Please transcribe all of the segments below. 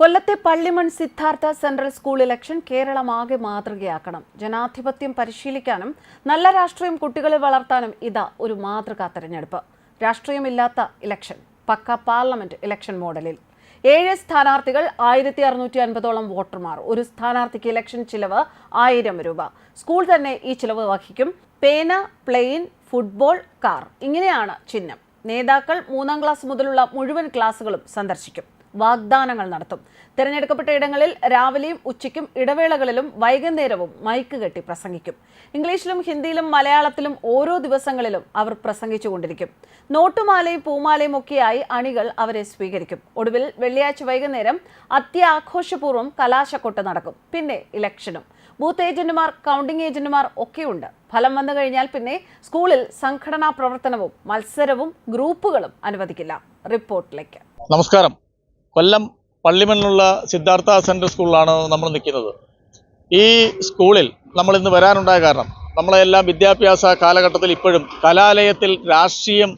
കൊല്ലത്തെ Pallimon Siddhartha central school election കേരളമാകെ മാതൃകയാക്കണം. ജനാധിപത്യം പരിശീലിക്കാനും നല്ല രാഷ്ട്രീയം കുട്ടികളെ വളർത്താനും ഇതാ ഒരു മാതൃകാ തെരഞ്ഞെടുപ്പ്. രാഷ്ട്രീയമില്ലാത്ത ഇലക്ഷൻ പക്ക പാർലമെന്റ് ഇലക്ഷൻ മോഡലിൽ. ഏഴ് സ്ഥാനാർത്ഥികൾ ആയിരത്തി അറുന്നൂറ്റി അൻപതോളം വോട്ടർമാർ. ഒരു സ്ഥാനാർത്ഥിക്ക് ഇലക്ഷൻ ചിലവ് ആയിരം രൂപ. സ്കൂൾ തന്നെ ഈ ചിലവ് വഹിക്കും. പേന പ്ലെയിൻ ഫുട്ബോൾ കാർ. ഇങ്ങനെയാണ് ചിഹ്നം. നേതാക്കൾ മൂന്നാം ക്ലാസ് മുതലുള്ള മുഴുവൻ ക്ലാസുകളും സന്ദർശിക്കും. വാഗ്ദാനങ്ങൾ നടത്തും. തിരഞ്ഞെടുക്കപ്പെട്ട ഇടങ്ങളിൽ രാവിലെയും ഉച്ചയ്ക്കും ഇടവേളകളിലും വൈകുന്നേരവും മൈക്ക് കെട്ടി പ്രസംഗിക്കും. ഇംഗ്ലീഷിലും ഹിന്ദിയിലും മലയാളത്തിലും ഓരോ ദിവസങ്ങളിലും അവർ പ്രസംഗിച്ചുകൊണ്ടിരിക്കും. നോട്ടുമാലയും പൂമാലയും ഒക്കെയായി അണികൾ അവരെ സ്വീകരിക്കും. ഒടുവിൽ വെള്ളിയാഴ്ച വൈകുന്നേരം അത്യാഘോഷപൂർവം കലാശക്കൊട്ട് നടക്കും. പിന്നെ ഇലക്ഷനും. ബൂത്ത് ഏജന്റുമാർ കൗണ്ടിംഗ് ഏജന്റുമാർ ഒക്കെയുണ്ട്. ഫലം വന്നു കഴിഞ്ഞാൽ പിന്നെ സ്കൂളിൽ സംഘടനാ പ്രവർത്തനവും മത്സരവും ഗ്രൂപ്പുകളും അനുവദിക്കില്ല. റിപ്പോർട്ടിലേക്ക്. നമസ്കാരം. കൊല്ലം പള്ളിമണ്ണിലുള്ള സിദ്ധാർത്ഥ സെൻട്രൽ സ്കൂളിലാണ് നമ്മൾ നിൽക്കുന്നത്. ഈ സ്കൂളിൽ നമ്മൾ ഇന്ന് വരാനുണ്ടായ കാരണം നമ്മളെല്ലാം വിദ്യാഭ്യാസ കാലഘട്ടത്തിൽ ഇപ്പോഴും കലാലയത്തിൽ രാഷ്ട്രീയം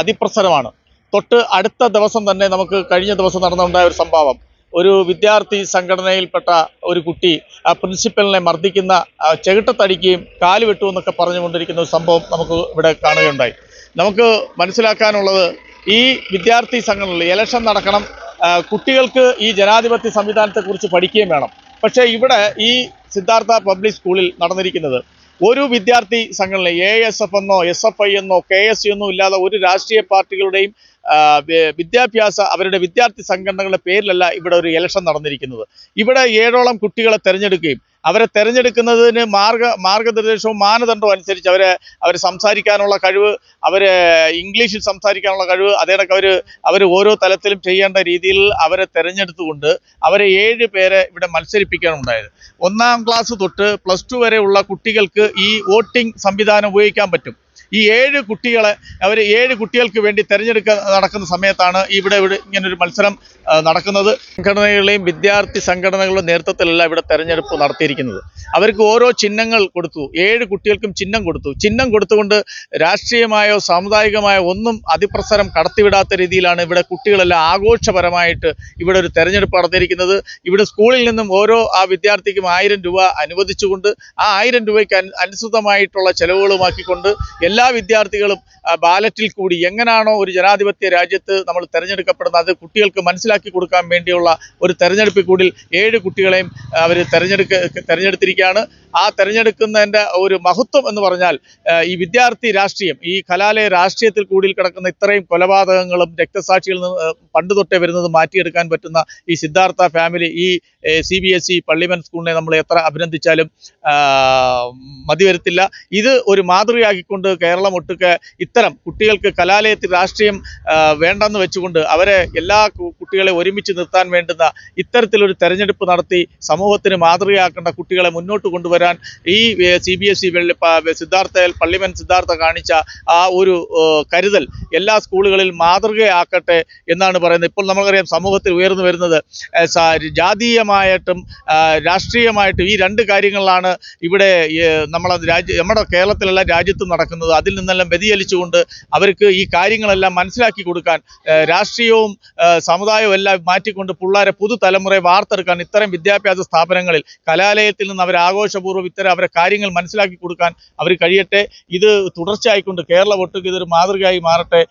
അതിപ്രസരമാണ്. തൊട്ട് അടുത്ത ദിവസം തന്നെ നമുക്ക് കഴിഞ്ഞ ദിവസം നടന്നുണ്ടായ ഒരു സംഭവം. ഒരു വിദ്യാർത്ഥി സംഘടനയിൽപ്പെട്ട ഒരു കുട്ടി ആ പ്രിൻസിപ്പലിനെ മർദ്ദിക്കുന്ന ചെകിട്ടത്തടിക്കുകയും കാൽ വെട്ടു എന്നൊക്കെ പറഞ്ഞുകൊണ്ടിരിക്കുന്ന ഒരു സംഭവം നമുക്ക് ഇവിടെ കാണുകയുണ്ടായി. നമുക്ക് മനസ്സിലാക്കാനുള്ളത് ഈ വിദ്യാർത്ഥി സംഘടനകളിൽ ഇലക്ഷൻ നടക്കണം കുട്ടികൾക്ക് ഈ ജനാധിപത്യ സംവിധാനത്തെക്കുറിച്ച് പഠിക്കുകയും വേണം. പക്ഷേ ഇവിടെ ഈ സിദ്ധാർത്ഥ പബ്ലിക് സ്കൂളിൽ നടന്നിരിക്കുന്നത് ഒരു വിദ്യാർത്ഥി സംഘടന എ എസ് എഫ് എന്നോ എസ് എഫ് ഐ എന്നോ കെ എസ് യു എന്നോ ഇല്ലാതെ ഒരു രാഷ്ട്രീയ പാർട്ടികളുടെയും വിദ്യാഭ്യാസ അവരുടെ വിദ്യാർത്ഥി സംഘടനകളുടെ പേരിലല്ല ഇവിടെ ഒരു ഇലക്ഷൻ നടന്നിരിക്കുന്നത്. ഇവിടെ ഏഴോളം കുട്ടികളെ തെരഞ്ഞെടുക്കുകയും അവരെ തെരഞ്ഞെടുക്കുന്നതിന് മാർഗ മാർഗനിർദ്ദേശവും മാനദണ്ഡവും അനുസരിച്ച് അവരെ അവർ സംസാരിക്കാനുള്ള കഴിവ് അവർ ഇംഗ്ലീഷിൽ സംസാരിക്കാനുള്ള കഴിവ് അതേടൊക്കെ അവർ അവർ ഓരോ തലത്തിലും ചെയ്യേണ്ട രീതിയിൽ അവരെ തെരഞ്ഞെടുത്തുകൊണ്ട് അവരെ ഏഴ് പേരെ ഇവിടെ മത്സരിപ്പിക്കാനുണ്ടായത്. ഒന്നാം ക്ലാസ് തൊട്ട് പ്ലസ് ടു വരെയുള്ള കുട്ടികൾക്ക് ഈ വോട്ടിംഗ് സംവിധാനം ഉപയോഗിക്കാൻ പറ്റും. ഈ ഏഴ് കുട്ടികളെ അവർ ഏഴ് കുട്ടികൾക്ക് വേണ്ടി തെരഞ്ഞെടുക്ക നടക്കുന്ന സമയത്താണ് ഇവിടെ ഇവിടെ ഇങ്ങനൊരു മത്സരം നടക്കുന്നത്. സംഘടനകളെയും വിദ്യാർത്ഥി സംഘടനകളുടെ നേതൃത്വത്തിലല്ല ഇവിടെ തെരഞ്ഞെടുപ്പ് നടത്തിയിരിക്കുന്നത്. അവർക്ക് ഓരോ ചിഹ്നങ്ങൾ കൊടുത്തു. ഏഴ് കുട്ടികൾക്കും ചിഹ്നം കൊടുത്തു. ചിഹ്നം കൊടുത്തുകൊണ്ട് രാഷ്ട്രീയമായോ സാമുദായികമായോ ഒന്നും അതിപ്രസരം കടത്തിവിടാത്ത രീതിയിലാണ് ഇവിടെ കുട്ടികളെല്ലാം ആഘോഷപരമായിട്ട് ഇവിടെ ഒരു തെരഞ്ഞെടുപ്പ് നടത്തിയിരിക്കുന്നത്. ഇവിടെ സ്കൂളിൽ നിന്നും ഓരോ ആ വിദ്യാർത്ഥിക്കും ആയിരം രൂപ അനുവദിച്ചുകൊണ്ട് ആ ആയിരം രൂപയ്ക്ക് അനുസൃതമായിട്ടുള്ള ചെലവുകളുമാക്കിക്കൊണ്ട് എല്ലാ വിദ്യാർത്ഥികളും ബാലറ്റിൽ കൂടി എങ്ങനാണോ ഒരു ജനാധിപത്യ രാജ്യത്ത് നമ്മൾ തിരഞ്ഞെടുക്കപ്പെടുന്നത് അത് കുട്ടികൾക്ക് മനസ്സിലാക്കി കൊടുക്കാൻ വേണ്ടിയുള്ള ഒരു തെരഞ്ഞെടുപ്പിൽ കൂടി ഏഴ് കുട്ടികളെയും അവർ തെരഞ്ഞെടുക്ക തെരഞ്ഞെടുത്തിരിക്കുകയാണ്. ആ തെരഞ്ഞെടുക്കുന്നതിന്റെ ഒരു മഹത്വം എന്ന് പറഞ്ഞാൽ ഈ വിദ്യാർത്ഥി രാഷ്ട്രീയം ഈ കലാലയ രാഷ്ട്രീയത്തിൽ കൂടി കിടക്കുന്ന ഇത്രയും കൊലപാതകങ്ങളും രക്തസാക്ഷികളിൽ നിന്ന് പണ്ട് തൊട്ടേ വരുന്നത് മാറ്റിയെടുക്കാൻ പറ്റുന്ന ഈ സിദ്ധാർത്ഥ ഫാമിലി ഈ C B S E Pallimon സ്കൂളിനെ നമ്മൾ എത്ര അഭിനന്ദിച്ചാലും ആ, മതി വരത്തില്ല ഇത് ഒരു മാതൃകയാക്കിക്കൊണ്ട് കേരളം ഒട്ടുക്കെ ഇത്തരം കുട്ടികൾക്ക് കലാലയത്തിൽ രാഷ്ട്രീയം വേണ്ടെന്ന് വെച്ചുകൊണ്ട് അവരെ എല്ലാ കുട്ടികളെ ഒരുമിച്ച് നിർത്താൻ വേണ്ടുന്ന ഇത്തരത്തിലൊരു തെരഞ്ഞെടുപ്പ് നടത്തി സമൂഹത്തിന് മാതൃകയാക്കേണ്ട കുട്ടികളെ മുന്നോട്ട് കൊണ്ടുവരാൻ ഈ C B S E Siddhartha Pallimon Siddhartha കാണിച്ച ആ ഒരു കരുതൽ എല്ലാ സ്കൂളുകളിൽ മാതൃകയാക്കട്ടെ എന്നാണ് പറയുന്നത്. ഇപ്പോൾ നമുക്കറിയാം സമൂഹത്തിൽ ഉയർന്നു വരുന്നത് ജാതീയമായിട്ടും രാഷ്ട്രീയമായിട്ടും ഈ രണ്ട് കാര്യങ്ങളിലാണ് ഇവിടെ നമ്മളെ രാജ്യ നമ്മുടെ കേരളത്തിലല്ല രാജ്യത്തും നടക്കുന്നത്. അതിൽ നിന്നെല്ലാം വ്യതിചലിച്ചുകൊണ്ട് അവർക്ക് ഈ കാര്യങ്ങളെല്ലാം മനസ്സിലാക്കി കൊടുക്കാൻ രാഷ്ട്രീയവും സമുദായവും എല്ലാം മാറ്റിക്കൊണ്ട് പിള്ളേരെ പുതുതലമുറയെ വാർത്തെടുക്കാൻ ഇത്തരം വിദ്യാഭ്യാസ സ്ഥാപനങ്ങളിൽ കലാലയത്തിൽ നിന്ന് അവർ ആഘോഷപൂർവം ഇത്തരം അവരെ കാര്യങ്ങൾ മനസ്സിലാക്കി കൊടുക്കാൻ അവർ കഴിയട്ടെ. ഇത് തുടർച്ചയായിക്കൊണ്ട് കേരളം ഒട്ടുക്ക് ഇതൊരു മാതൃകയായി മാറട്ടെ.